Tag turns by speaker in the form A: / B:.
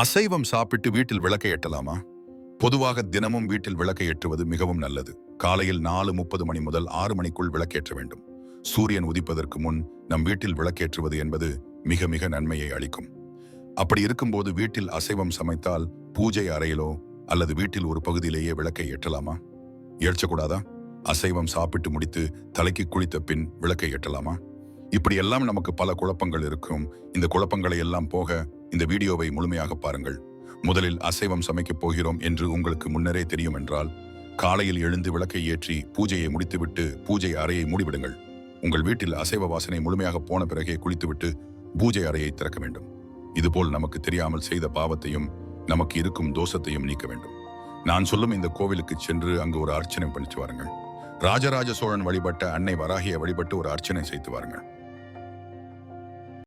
A: அசைவம் சாப்பிட்டு வீட்டில் விளக்கை ஏற்றலாமா பொதுவாக தினமும் வீட்டில் விளக்கை ஏற்றுவது மிகவும் நல்லது. காலையில் நாலு முப்பது மணி முதல் ஆறு மணிக்குள் விளக்கேற்ற வேண்டும். சூரியன் உதிப்பதற்கு முன் நம் வீட்டில் விளக்கேற்றுவது என்பது மிக மிக நன்மையை அளிக்கும். அப்படி இருக்கும்போது வீட்டில் அசைவம் சமைத்தால் பூஜை அறையிலோ அல்லது வீட்டில் ஒரு பகுதியிலேயே விளக்கை ஏற்றலாமா? ஏற்றக்கூடாதா அசைவம் சாப்பிட்டு முடித்து தலைக்கு குளித்த பின் விளக்கை ஏற்றலாமா? இப்படியெல்லாம் நமக்கு பல குழப்பங்கள் இருக்கும். இந்த குழப்பங்களை எல்லாம் போக இந்த வீடியோவை முழுமையாக பாருங்கள். முதலில் அசைவம் சமைக்கப் போகிறோம் என்று உங்களுக்கு முன்னரே தெரியும் என்றால் காலையில் எழுந்து விளக்கை ஏற்றி பூஜையை முடித்துவிட்டு பூஜை அறையை மூடிவிடுங்கள். உங்கள் வீட்டில் அசைவ வாசனை முழுமையாக போன பிறகே குளித்துவிட்டு பூஜை அறையை திறக்க வேண்டும். இதுபோல் நமக்கு தெரியாமல் செய்த பாவத்தையும் நமக்கு இருக்கும் தோஷத்தையும் நீக்க வேண்டும். நான் சொல்லும் இந்த கோவிலுக்கு சென்று அங்கு ஒரு அர்ச்சனை பண்ணிட்டு வாருங்கள். ராஜராஜ சோழன் வழிபட்ட அன்னை வராகியை வழிபட்டு ஒரு அர்ச்சனை செய்து வாருங்கள்.